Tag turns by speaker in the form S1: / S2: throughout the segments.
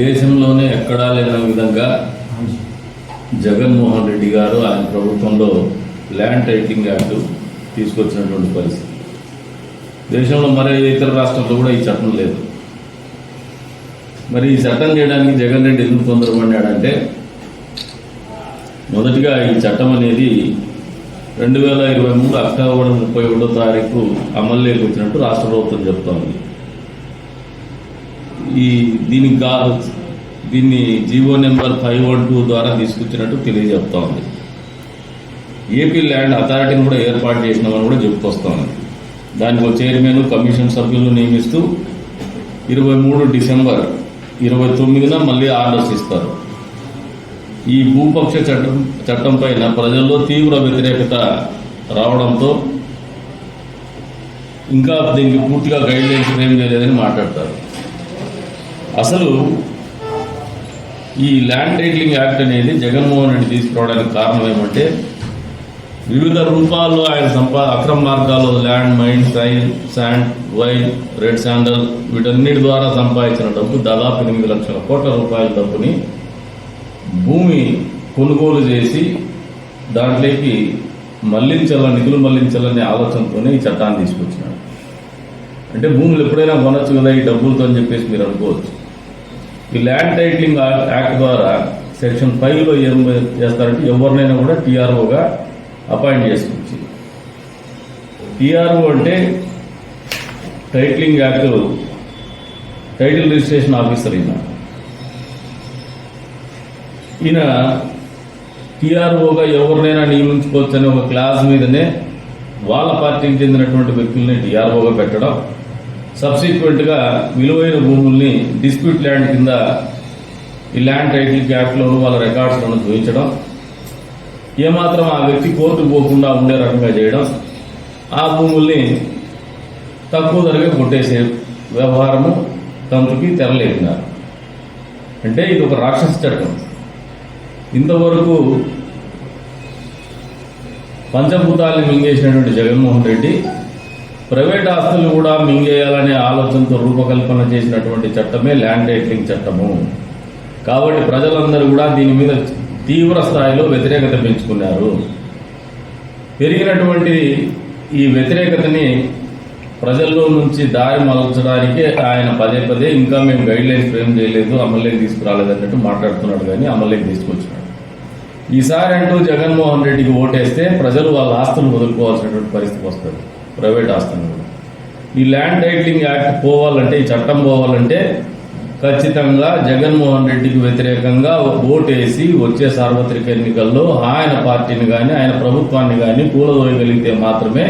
S1: దేశంలోనే ఎక్కడా లేని విధంగా జగన్మోహన్ రెడ్డి గారు ఆయన ప్రభుత్వంలో ల్యాండ్ టైటిలింగ్ యాక్ట్ తీసుకొచ్చినటువంటి పరిస్థితి. దేశంలో మరే ఇతర రాష్ట్రంలో కూడా ఈ చట్టం లేదు. మరి ఈ చట్టం చేయడానికి జగన్ రెడ్డి ఎందుకు తొందరపడ్డాడంటే మొదటిగా ఈ చట్టం అనేది రెండు వేల ఇరవై మూడు అక్టోబర్ ముప్పై ఒకటో తారీఖు అమల్లోకి వచ్చినట్టు రాష్ట్ర ప్రభుత్వం చెప్తోంది. ఈ దీనికి దీన్ని GO number five one two ద్వారా తీసుకొచ్చినట్టు తెలియజెప్తోంది ఏపీ ల్యాండ్ అథారిటీని కూడా ఏర్పాటు చేసినామని కూడా చెప్పుకొస్తోంది దానికి ఒక చైర్మన్ కమిషన్ సభ్యులను నియమిస్తూ ఇరవై మూడు డిసెంబర్ ఇరవై తొమ్మిదిన మళ్ళీ ఆర్డర్స్ ఇస్తారు. ఈ భూపక్ష చట్టం చట్టం పైన ప్రజల్లో తీవ్ర వ్యతిరేకత రావడంతో ఇంకా దీనికి పూర్తిగా గైడ్ లైన్స్ ఏం చేయలేదని మాట్లాడతారు. అసలు ఈ ల్యాండ్ టైటిలింగ్ యాక్ట్ అనేది జగన్మోహన్ రెడ్డి తీసుకురావడానికి కారణం ఏమంటే వివిధ రూపాల్లో ఆయన సంపా అక్రమ మార్గాల్లో land mine sign sand wine red sandal వీటన్నిటి ద్వారా సంపాదించిన డబ్బు దాదాపు ఎనిమిది లక్షల కోట్ల రూపాయల డబ్బుని భూమి కొనుగోలు చేసి దాంట్లోకి మళ్ళించాల నిధులు మళ్ళించాలనే ఆలోచనతోనే ఈ చట్టాన్ని తీసుకొచ్చినాడు అంటే భూములు ఎప్పుడైనా కొనొచ్చు కదా ఈ డబ్బులతో అని చెప్పేసి మీరు అనుకోవచ్చు. ఈ ల్యాండ్ టైటిలింగ్ యాక్ట్ ద్వారా సెక్షన్ ఫైవ్లో ఏం చేస్తారంటే ఎవరినైనా కూడా టీఆర్ఓగా అపాయింట్ చేసుకోవచ్చు. టీఆర్ఓ అంటే titling act title registration officer ఈయన. ఈయన టీఆర్ఓగా ఎవరినైనా నియమించుకోవచ్చు అనే ఒక క్లాస్ మీదనే వాళ్ళ పార్టీకి చెందినటువంటి వ్యక్తుల్ని టీఆర్ఓగా పెట్టడం సబ్సిక్వెంట్గా విలువైన భూముల్ని డిస్ప్యూట్ ల్యాండ్ కింద ఈ ల్యాండ్ టైటిల్ యాక్ట్లోను వాళ్ళ రికార్డ్స్లను చూపించడం ఏమాత్రం ఆ వ్యక్తి కోర్టు పోకుండా ఉండే రకంగా చేయడం ఆ భూముల్ని తక్కువ ధరగా కొట్టేసే వ్యవహారము తంతుకి తెరలేకున్నారు అంటే ఇది ఒక రాక్షస చట్టం. ఇంతవరకు పంచభూతాలను మింగేసినటువంటి జగన్మోహన్ రెడ్డి ప్రైవేట్ ఆస్తులు కూడా మింగేయాలనే ఆలోచనతో రూపకల్పన చేసినటువంటి చట్టమే ల్యాండ్ టైటిలింగ్ చట్టము. కాబట్టి ప్రజలందరూ కూడా దీని మీద తీవ్ర స్థాయిలో వ్యతిరేకత పెంచుకున్నారు. పెరిగినటువంటి ఈ వ్యతిరేకతని ప్రజల్లో నుంచి దారి మలచడానికే ఆయన పదే పదే ఇంకా మేము గైడ్ లైన్స్ ఫ్రేమ్ చేయలేదు అమల్లోకి తీసుకురాలేదు అన్నట్టు మాట్లాడుతున్నాడు కానీ అమల్లోకి తీసుకొచ్చినాడు. ఈసారి అంటూ జగన్మోహన్ రెడ్డికి ఓటేస్తే ప్రజలు వాళ్ళ ఆస్తులను వదులుకోవాల్సినటువంటి పరిస్థితి వస్తుంది. ప్రైవేట్ ఆస్తులు. ఈ ల్యాండ్ టైటిలింగ్ యాక్ట్ పోవాలంటే ఈ చట్టం పోవాలంటే ఖచ్చితంగా జగన్మోహన్ రెడ్డికి వ్యతిరేకంగా ఓటేసి వచ్చే సార్వత్రిక ఎన్నికల్లో ఆయన పార్టీని కానీ ఆయన ప్రభుత్వాన్ని కానీ కూలదోయగలిగితే మాత్రమే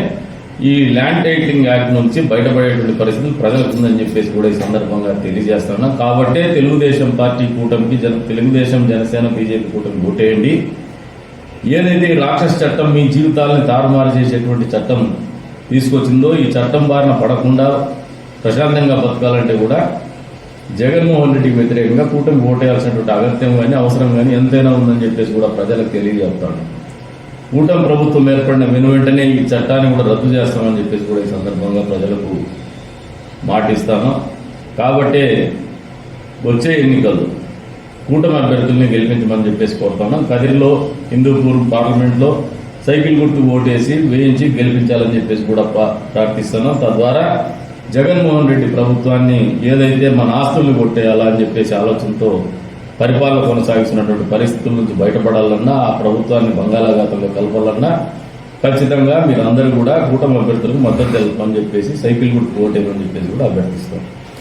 S1: ఈ ల్యాండ్ టైటిలింగ్ యాక్ట్ నుంచి బయటపడేటువంటి పరిస్థితి ప్రజలకు ఉందని చెప్పేసి కూడా ఈ సందర్భంగా తెలియజేస్తున్నాం కాబట్టే తెలుగుదేశం పార్టీ కూటమికి జన తెలుగుదేశం జనసేన బీజేపీ కూటమి ఓటేయండి. ఏదైతే రాక్షస చట్టం మీ జీవితాలను తారుమారు చేసేటువంటి చట్టం తీసుకొచ్చిందో ఈ చట్టం బారిన పడకుండా ప్రశాంతంగా బతకాలంటే కూడా జగన్మోహన్ రెడ్డికి వ్యతిరేకంగా కూటమి ఓటేయాల్సినటువంటి అగత్యం కానీ అవసరం కానీ ఎంతైనా ఉందని చెప్పేసి కూడా ప్రజలకు తెలియజేస్తాడు కూటమి ప్రభుత్వం ఏర్పడిన వెను వెంటనే ఈ చట్టాన్ని కూడా రద్దు చేస్తామని చెప్పేసి కూడా ఈ సందర్భంగా ప్రజలకు మాటిస్తాను. కాబట్టే వచ్చే ఎన్నికలు కూటమి అభ్యర్థుల్ని గెలిపించమని చెప్పేసి కోరుతున్నాం. కదిరిలో హిందూపూర్ పార్లమెంట్లో సైకిల్ గుర్తు ఓటేసి వేయించి గెలిపించాలని చెప్పేసి కూడా ప్రార్థిస్తున్నాం. తద్వారా జగన్మోహన్ రెడ్డి ప్రభుత్వాన్ని ఏదైతే మన ఆస్తుల్ని కొట్టేయాలా అని చెప్పేసి ఆలోచనతో పరిపాలన కొనసాగిస్తున్నటువంటి పరిస్థితుల నుంచి బయటపడాలన్నా ఆ ప్రభుత్వాన్ని బంగాళాఖాతంలో కలపాలన్నా ఖచ్చితంగా మీరు అందరూ కూడా కూటమి అభ్యర్థులకు మద్దతు తెలుపని చెప్పేసి సైకిల్ గుర్తు ఓటేయమని చెప్పేసి కూడా అభ్యర్థిస్తాం